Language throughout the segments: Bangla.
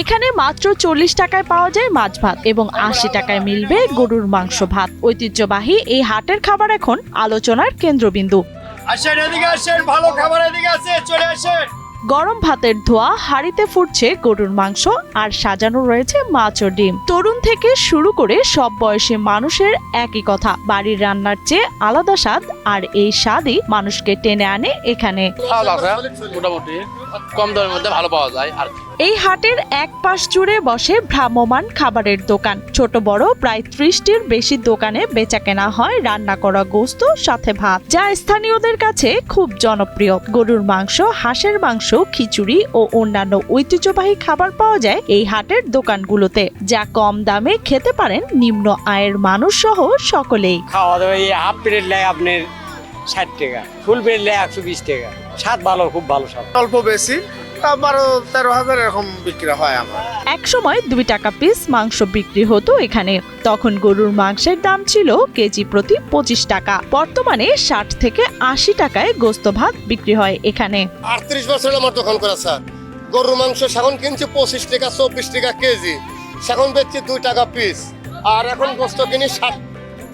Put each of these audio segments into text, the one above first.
এখানে মাত্র চল্লিশ টাকায় পাওয়া যায় মাছ ভাত এবং আশি টাকায় মিলবে গরুর মাংস ভাত। ঐতিহ্যবাহী এই হাটের খাবার এখন আলোচনার কেন্দ্রবিন্দু। আসেন এদিকে আসেন ভালো খাবার এদিকে আছে চলে আসেন। গরম ভাতের ধোয়া হাঁড়িতে ফুটছে গরুর মাংস আর সাজানো রয়েছে মাছ ও ডিম। তরুণ থেকে শুরু করে সব বয়সী মানুষের একই কথা বাড়ির রান্নার চেয়ে আলাদা স্বাদ আর এই স্বাদই মানুষকে টেনে আনে এখানে। মোটামুটি কম দামের মধ্যে ভালো পাওয়া যায় আর। এই হাটের এক পাশ জুড়ে বসে ভ্রাম্যমান খাবারের দোকান। ছোট বড় প্রায় ত্রিশটির বেশি দোকানে বেচা কেনা হয় রান্না করা গোস্ত সাথে ভাত। যা স্থানীয়দের কাছে খুব জনপ্রিয়। গরুর মাংস হাঁসের মাংস খিচুড়ি ও অন্যান্য ঐতিহ্যবাহী খাবার পাওয়া যায় এই হাটের দোকানগুলোতে। যা কম দামে খেতে পারেন নিম্ন আয়ের মানুষ সহ সকলেই। খাওয়া দাওয়া এই হাফ প্লেট নেয় আপনার ষাট টাকা ফুল প্লেট নেয় একশো বিশ টাকা। স্বাদ ভালো খুব ভালো স্বাদ। অল্প বেশি বারো তেরো হাজার এরকম বিক্রি হয় আমার। একসময় দুই টাকা পিস মাংস বিক্রি হতো এখানে। তখন গরুর মাংসের দাম ছিল কেজি প্রতি পঁচিশ টাকা। বর্তমানে ষাট থেকে আশি টাকায় গোস্ত ভাত বিক্রি হয় এখানে। আটত্রিশ বছর আমার দোকান করা স্যার। গরুর মাংস সেখন কিনছি পঁচিশ টাকা চব্বিশ টাকা কেজি। সেখন বেচছি দুই টাকা পিস আর এখন গোস্ত কিনি ষাট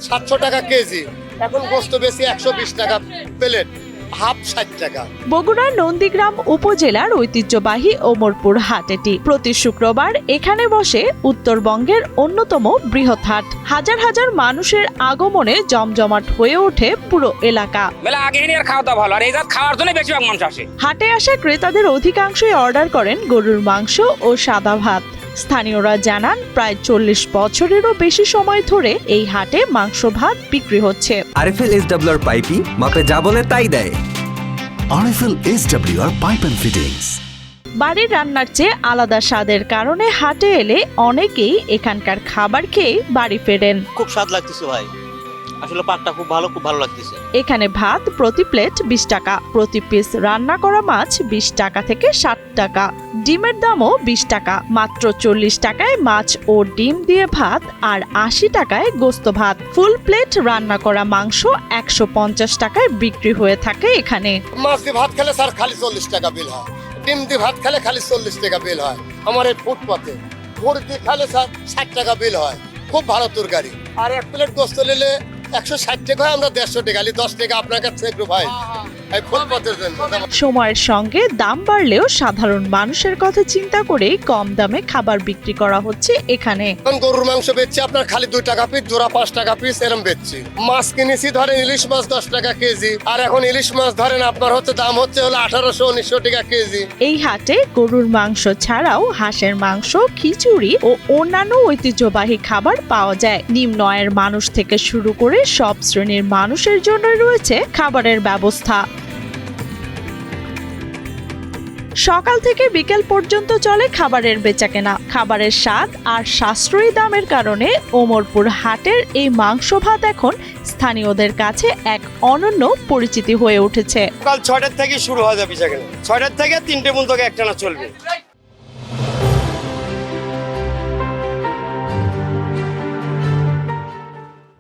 সাতশো টাকা কেজি। এখন গোস্ত বেশি একশো বিশ টাকা প্লেট হাফ ষাট টাকা। বগুড়ার নন্দীগ্রাম উপজেলার ঐতিহ্যবাহী ওমরপুর হাট এটি। প্রতি শুক্রবার এখানে বসে উত্তরবঙ্গের অন্যতম বৃহৎ হাট। হাজার হাজার মানুষের আগমনে জমজমাট হয়ে ওঠে পুরো এলাকা। মেলা আগে এনে খাওয়া দাওয়া ভালো। আর এই খাওয়ার জন্য বেশিরভাগ মানুষ আসে। হাটে আসা ক্রেতাদের অধিকাংশই অর্ডার করেন গরুর মাংস ও সাদা ভাত। স্থানীয়রা জানান প্রায় চল্লিশ বছরেরও বেশি সময় ধরে এই হাটে মাংস ভাত বিক্রি হচ্ছে। আরএফএল এস ডাব্লিউআর মাপে যা বলে তাই দেয়। and fittings. বাড়ির রান্নার চেয়ে আলাদা স্বাদের কারণে হাটে এলে অনেকেই এখানকার খাবার খেয়ে বাড়ি ফেরেন। খুব স্বাদ লাগতেছে ভাই। আসলে পাকটা খুব ভালো খুব ভালো লাগতেছে। এখানে ভাত প্রতি প্লেট বিশ টাকা প্রতি পিস রান্না করা মাছ বিশ টাকা থেকে ষাট টাকা ডিমের দামও বিশ টাকা মাত্র চল্লিশ টাকায় মাছ ও ডিম দিয়ে ভাত আর আশি টাকায় গোস্ত ভাত। ফুল প্লেট রান্না করা মাংস একশো পঞ্চাশ টাকায় বিক্রি হয়ে থাকে এখানে। মাছ দিয়ে ভাত খেলে স্যার খালি চল্লিশ টাকা বিল হয়। ডিম দিয়ে ভাত খেলে খালি চল্লিশ টাকা বিল হয়। আমার এই ফুটপাতে ভোর দিয়ে খেলে স্যার ষাট টাকা বিল হয়। খুব ভালো তরকারি। আর এক প্লেট গোস্ত নিলে একশো ষাট টাকা আমরা দেড়শো টাকা। দশ টাকা আপনার কাছে ভাই। সময়ের সঙ্গে দাম বাড়লেও সাধারণ মানুষের কথা চিন্তা করেই কম দামে খাবার বিক্রি করা হচ্ছে এখানে। এখন গরুর মাংস বেচছি আপনার খালি দুই টাকা পিস জোড়া পাঁচ টাকা পিস এরম বেচছি। মাছ কিনেছি ধরেন ইলিশ মাছ দশ টাকা কেজি। আর এখন ইলিশ মাছ ধরেন আপনার হচ্ছে দাম হচ্ছে হলো আঠারোশো উনিশশো টাকা কেজি। এই হাটে গরুর মাংস ছাড়াও হাঁসের মাংস খিচুড়ি ও অন্যান্য ঐতিহ্যবাহী খাবার পাওয়া যায়। নিম্ন আয়ের মানুষ থেকে শুরু করে সব শ্রেণির মানুষের জন্য রয়েছে খাবারের ব্যবস্থা। সকাল থেকে বিকেল পর্যন্ত চলে খাবারের বেচাকেনা। খাবারের স্বাদ আর সাশ্রয়ী দামের কারণে ওমরপুর হাটের এই মাংস ভাত এখন স্থানীয়দের কাছে এক অনন্য পরিচিতি হয়ে উঠেছে। সকাল ছয়টার থেকে শুরু হয়ে যাবে সেখানে ছয়টার থেকে তিনটে পর্যন্ত একটানা চলবে।